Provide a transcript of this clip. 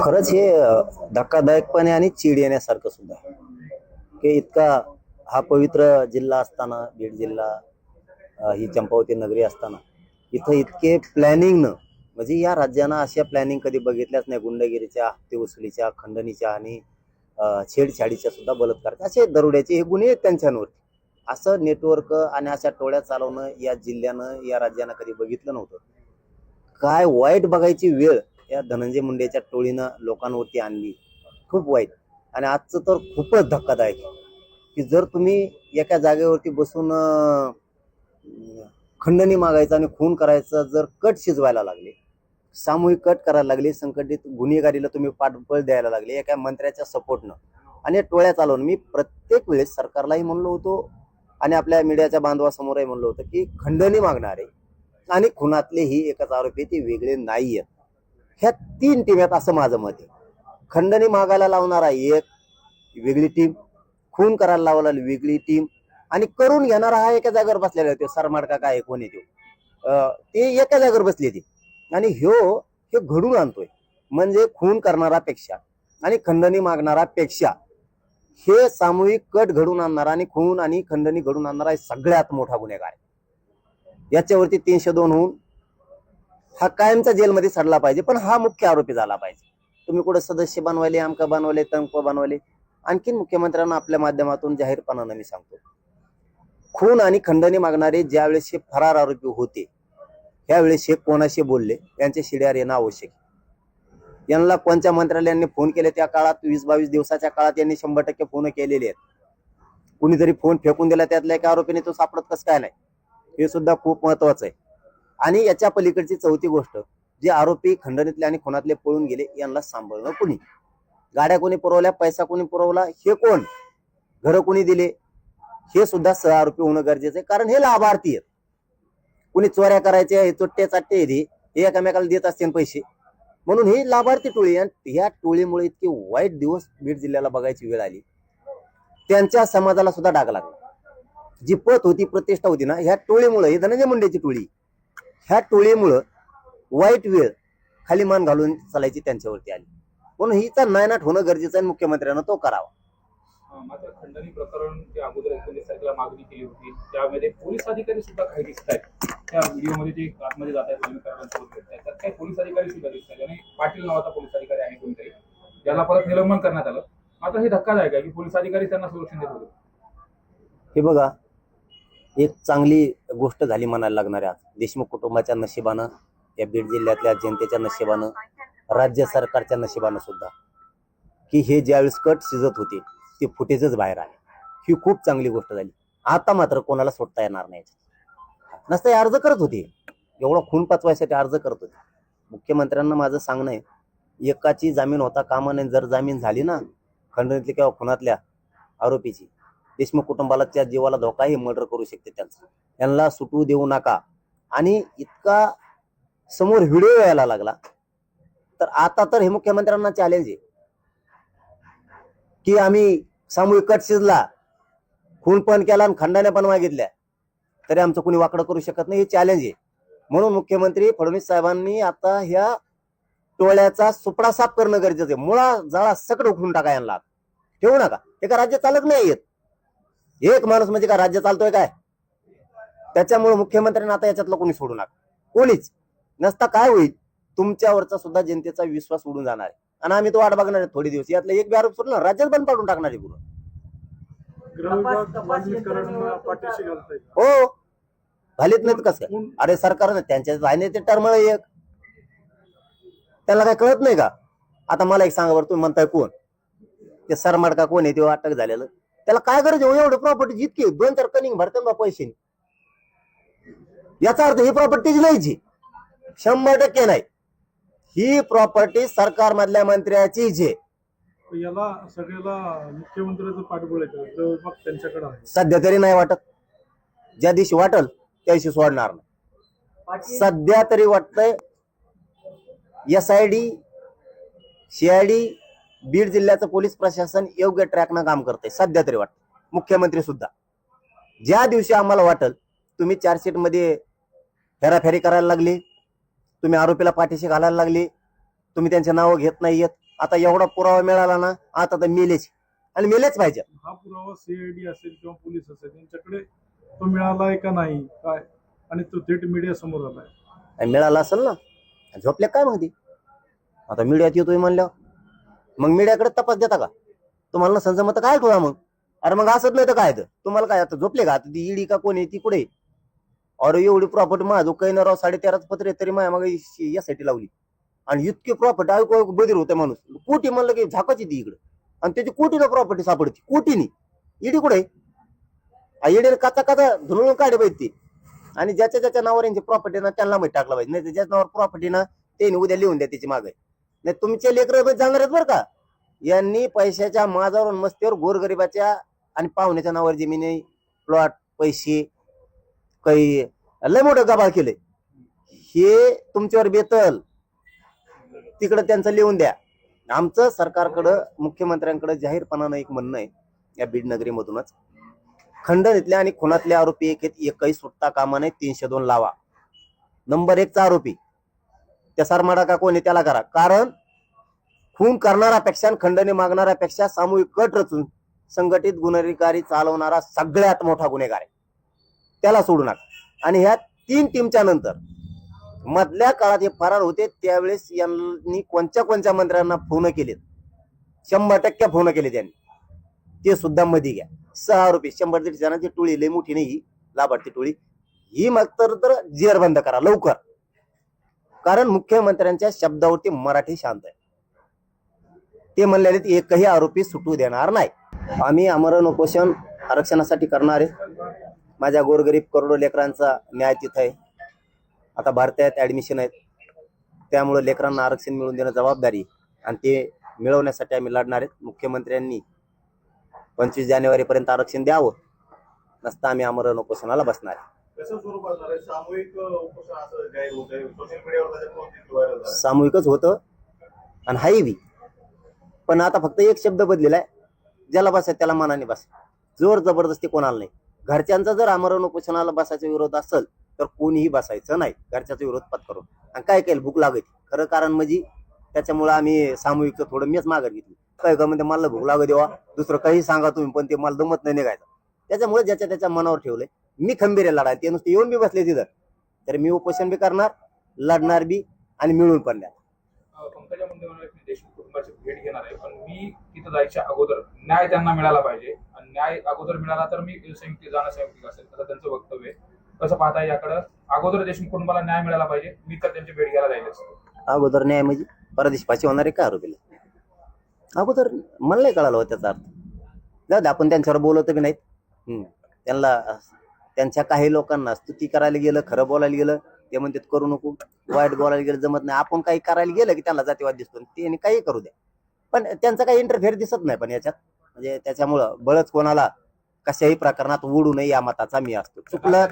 खरंच हे धक्कादायकपणे आणि चीड येण्यासारखं सुद्धा. आहे की इतका हा पवित्र जिल्हा असताना बीड जिल्हा ही चंपावती नगरी असताना इथं इतके प्लॅनिंगनं म्हणजे या राज्यानं अशा प्लॅनिंग कधी बघितल्याच नाही. गुंडगिरीच्या हत्ती वसुलीच्या खंडणीच्या आणि छेडछाडीच्या सुद्धा बलात्काराच्या असे दरोड्याचे हे गुन्हे त्यांच्यावर असं नेटवर्क आणि अशा टोळ्या चालवणं या जिल्ह्यानं या राज्यानं कधी बघितलं नव्हतं. काय वाईट बघायची वेळ या धनंजय मुंडेच्या टोळीनं लोकांवरती आणली. खूप वाईट. आणि आजचं तर खूपच धक्कादायक की जर तुम्ही एका जागेवरती बसून खंडणी मागायचं आणि खून करायचं जर कट शिजवायला लागले सामूहिक कट करायला लागले संकटित गुन्हेगारीला तुम्ही पाठबळ द्यायला लागले एका मंत्र्याच्या सपोर्टनं. आणि टोळ्या चालवून मी प्रत्येक वेळेस सरकारलाही म्हणलो होतो आणि आपल्या मीडियाच्या बांधवासमोरही म्हणलो होतं की खंडणी मागणारे आणि खुनातले ही एकच आरोपी ते वेगळे नाही आहेत ह्या तीन टीम आहेत असं माझं मत आहे. खंडणी मागायला लावणारा एक वेगळी टीम खून करायला लावला वेगळी टीम आणि करून घेणारा हा एका जागेवर बसलेला होते सरमाडका काय कोण येतो ते. एका जागेवर बसले ते. आणि ह्यो हे घडून आणतोय. म्हणजे खून करणारापेक्षा आणि खंडणी मागणारा पेक्षा हे सामूहिक कट घडून आणणारा आणि खून आणि खंडणी घडून आणणारा हे सगळ्यात मोठा गुन्हेगार आहे. याच्यावरती तीनशे दोन होऊन हा कायमचा जेलमध्ये सडला पाहिजे पण हा मुख्य आरोपी झाला पाहिजे. तुम्ही कुठं सदस्य बनवायले आमका बनवले तंक बनवले आणखीन मुख्यमंत्र्यांना आपल्या माध्यमातून जाहीरपणानं मी सांगतो. खून आणि खंडणी मागणारे ज्यावेळेस हे फरार आरोपी होते त्यावेळेस हे कोणाशी बोलले त्यांचे शिड्यार येणं आवश्यक यांना कोणत्या मंत्रालयांनी फोन केले त्या काळात वीस बावीस दिवसाच्या काळात यांनी शंभर टक्के फोन केलेले आहेत. कुणीतरी फोन फेकून दिला त्यातल्या एका आरोपीने तो सापडत कसं काय नाही? हे सुद्धा खूप महत्वाचं आहे. आणि याच्या पलीकडची चौथी गोष्ट जे आरोपी खंडणीतले आणि खुनातले पळून गेले यांना सांभाळणं कुणी? गाड्या कोणी पुरवल्या पैसा कोणी पुरवला हे कोण? घरं कोणी दिले? हे सुद्धा सह आरोपी होणं गरजेचं आहे कारण हे लाभार्थी आहेत. कुणी चोऱ्या करायच्या हे चोट्टे चाट्टे हे एकमेकाला देत असतील पैसे. म्हणून ही लाभार्थी टोळी आणि या टोळीमुळे इतके वाईट दिवस बीड जिल्ह्याला बघायची वेळ आली. त्यांच्या समाजाला सुद्धा डाग लागला. जी पत होती प्रतिष्ठा होती ना ह्या टोळीमुळे ही धनंजय मुंडेची टोळी. ह्या टोळीमुळं वाईट वेळ खाली मान घालून चालायची त्यांच्यावरती आली. म्हणून हिचा नायनाट होणं गरजेचं आहे मुख्यमंत्र्यांना तो करावा. मात्र खंडणी प्रकरण जे अगोदर एकोणीस तारखेला मागणी केली होती त्यामध्ये पोलीस अधिकारी सुद्धा काही दिसत आहेत. त्या व्हिडिओमध्ये जे आतमध्ये जात आहेत लग्नकारांसोबत भेटत आहेत. त्यात काही पोलीस अधिकारी सुद्धा दिसत आहेत. आणि पाटील नावाचा पोलीस अधिकारी आहे कोणतरी. ज्याला परत निलंबन करण्यात आलं. मात्र हे धक्कादायक आहे की पोलीस अधिकारी त्यांना संरक्षण देत होते. हे बघा एक चांगली गोष्ट झाली म्हणायला लागणार आहे आज. देशमुख कुटुंबाच्या नशिबानं या बीड जिल्ह्यातल्या जनतेच्या नशिबानं राज्य सरकारच्या नशिबानं सुद्धा. की हे ज्यावेळेस कट शिजत होते ते फुटेजच बाहेर आले. ही खूप चांगली गोष्ट झाली. आता मात्र कोणाला सोडता येणार नाही. नसता हे अर्ज करत होते. एवढा खून पचवायसाठी अर्ज करत होते. मुख्यमंत्र्यांना माझं सांगणं आहे एकाची जामीन होता कामा नाही जर जामीन झाली ना खंडणीतली किंवा खुनातल्या आरोपीची देशमुख कुटुंबाला त्या जीवाला धोकाही मर्डर करू शकते त्यांचा. यांना सुटू देऊ नका. आणि इतका समोर व्हिडिओ यायला लागला. तर आता तर हे मुख्यमंत्र्यांना चॅलेंज आहे. की आम्ही सामूहिक कट शिजला खून पण केला आणि खंडाने पण मागितल्या. तरी आमचं कोणी वाकडं करू शकत नाही हे चॅलेंज आहे. म्हणून मुख्यमंत्री फडणवीस साहेबांनी आता ह्या टोळ्याचा सुपडा साफ करणं गरजेचं आहे. मुळा जाळा सकट उखडून टाका यांना. ठेवू नका. एका राज्य चालत नाही येत. एक माणूस म्हणजे काय राज्य चालतोय काय? त्याच्यामुळे मुख्यमंत्र्यांना आता याच्यातलं कोणी सोडू नका. कोणीच. नसता काय होईल? तुमच्यावरचा सुद्धा जनतेचा विश्वास उडून जाणार आहे. आणि आम्ही तो वाट बघणार आहे थोडे दिवस. यातला एक बी आरोप सोडला राज्यात बंद पाडून टाकणार आहे पूर्ण हो. घालीत नाहीत कसं? अरे सरकार त्यांच्या आहे ते टर्मळ एक. त्यांना काय कळत नाही का? आता मला एक सांगा बरं तुम्ही म्हणताय कोण? ते सरमाड का कोण आहे? ते अटक झालेलं. त्याला काय गरज आहे? हो एवढं प्रॉपर्टी जितकी? दोन चार कनिंग भरते बा पैसे. याचा अर्थ ही प्रॉपर्टीच नाहीची शंभर टक्के नाही. ही प्रॉपर्टी सरकार मधल्या मंत्र्याचीच आहे. तर याला सगळ्याला मुख्यमंत्र्याचं पाठबळ त्यांच्याकडे आहे. सध्या तरी नाही वाटत. ज्या दिवशी वाटल त्या दिवशी सोडणार नाही. सध्या तरी वाटतंय S I D CID Beed जिल्ह्याचं पोलीस प्रशासन योग्य ट्रॅकनं काम करतंय सध्या तरी वाटतं. मुख्यमंत्री सुद्धा. ज्या दिवशी आम्हाला वाटल तुम्ही चार्जशीटमध्ये फेराफेरी करायला लागली तुम्ही आरोपीला पाठीशी घालायला लागली तुम्ही त्यांचे नावं घेत नाहीयेत आता एवढा पुरावा मिळाला ना आता तर मेलेच. आणि मेलेच पाहिजे. हा पुरावा सीआयडी असेल किंवा पोलीस असेल यांच्याकडे तो मिळालाय का नाही काय? आणि तो थेट मीडिया समोर आलाय. मिळाला असेल ना झोपले काय मग ती? आता मीडियात येतोय म्हणल्यावर. मग मीडियाकडे तपास देता का? तुम्हाला नसेल जमत काय ठेवा मग? अरे मग असत नाही तर काय तर? तुम्हाला काय आता झोपले का? आता ती ईडी का कोणी ती कुठे अरे एवढी प्रॉपर्टी माझं काही ना राव साडेतेराच पत्र आहे, तरी माझ्या मग यासाठी लावली. आणि इतकी प्रॉपर्टी ऐकू ऐकू बधीर होते माणूस. कोटी म्हणलं की झाकाची ती इकडे. आणि त्याची कोटीला प्रॉपर्टी सापडते. कोटीनी. ईडी कुठे ईडीने काचा काचा धुळून काढे पाहिजे ती. आणि ज्याच्या ज्याच्या नावावर यांची प्रॉपर्टी ना त्यांना माहिती टाकला पाहिजे. नाही ज्याच्या नावावर प्रॉपर्टी ना त्यांनी उद्या लिहून द्या त्याची मागे. नाही तुमचे लेकर जाणार आहेत बरं का? यांनी पैशाच्या माझावर मस्तीवर गोरगरिबाच्या आणि पाहुण्याच्या नावावर जमिनी प्लॉट पैसे काही लय मोठं गबाळ केले हे तुमच्यावर बेतल. तिकडं त्यांचं लिहून द्या. आमचं सरकारकडं मुख्यमंत्र्यांकडे जाहीरपणानं एक म्हणणं आहे. या बीड नगरीमधूनच. खंडणीतल्या आणि खुनातले आरोपी एक आहेत, एकही सुटता कामा नाही तीनशे दोन लावा. नंबर एकचा आरोपी. त्या सरमाडा का कोणी त्याला करा. कारण खून करणाऱ्यापेक्षा खंडणी मागणाऱ्यापेक्षा सामूहिक कट रचून संघटित गुन्हेगारी चालवणारा सगळ्यात मोठा गुन्हेगार आहे. त्याला सोडू नका. आणि ह्या तीन टीमच्या नंतर मधल्या काळात हे फरार होते त्यावेळेस यांनी कोणत्या कोणत्या मंत्र्यांना फोन केलेत? शंभर टक्के फोन केले त्यांनी ते सुद्धा मध्ये घ्या. सहा रुपये शंभर दीड जणांची टोळी लय मोठी नाही ही. लाभार्थी टोळी. ही मग तर तर करा. लवकर. कारण मुख्यमंत्र्यांच्या शब्दावरती मराठी शांत आहे. ते म्हणलेले एकही आरोपी सुटू देणार नाही. आम्ही आमरण उपोषण आरक्षणासाठी करणार आहे. माझ्या गोरगरीब करोडो लेकरांचा न्याय तिथं आहे. आता भारतात ऍडमिशन आहेत. त्यामुळे लेकरांना आरक्षण मिळवून देणं जबाबदारी आणि ते मिळवण्यासाठी आम्ही लढणार आहेत. मुख्यमंत्र्यांनी पंचवीस जानेवारीपर्यंत आरक्षण द्यावं. नसता आम्ही आमरण उपोषणाला बसणार आहे. होत सामूहिकच होतं आणि हाही बी. पण आता फक्त एक शब्द बदलेला आहे. ज्याला बसाय त्याला मनाने बस. जोर जबरदस्ती कोणाला नाही. घरच्यांचा जर आमरण उपोषणाला बसायचा विरोध असेल तर कोणीही बसायचं नाही. घरच्याचा विरोध पत्करून. आणि काय केलं? भूक लागत खरं कारण म्हणजे त्याच्यामुळे आम्ही सामूहिक थोडं मीच माघार घेतली. काय का म्हणजे मला भूक लागत देवा. दुसरं काही सांगा तुम्ही पण ते मला दमत नाही निघायचं. त्याच्यामुळे ज्याच्या त्याच्या मनावर ठेवलंय. मी खंबीर आहे लढायला. ते नुसते येऊन बी बसले तिथं. तर मी उपोषण बी करणार लढणार बी आणि मिळून पण द्या पंकजा मुंडे म्हणाले की देशमुख कुटुंबाची भेट घेणार आहे पण मी तिथं जायच्या अगोदर न्याय त्यांना मिळाला पाहिजे. आणि न्याय अगोदर मिळाला तर मी संयुक्ती जाणं संयुक्तिक असेल असं त्यांचं वक्तव्य आहे. कसं पाहताय याकडं? अगोदर देशमुख कुटुंबाला न्याय मिळाला पाहिजे मी तर त्यांची भेट घ्यायला जाईलच अगोदर न्याय म्हणजे परदेश पाचशे होणारे का आरोपीला? अगोदर मला नाही कळालं हो त्याचा अर्थ. जाऊ दे आपण त्यांच्यावर बोलवतो बी नाहीत. त्यांना त्यांच्या काही लोकांना स्तुती करायला गेलं खरं बोलायला गेलं ते म्हणतात करू नको वाईट बोलायला गेलं जमत नाही. आपण काही करायला गेलं की त्यांना जातीवाद दिसतो त्यांनी काही करू द्या. पण त्यांचा काही इंटरफेअर दिसत नाही पण याच्यात. म्हणजे त्याच्यामुळं बळच कोणाला कशाही प्रकरणात उडू नये या मताचा मी असतो. चुकलं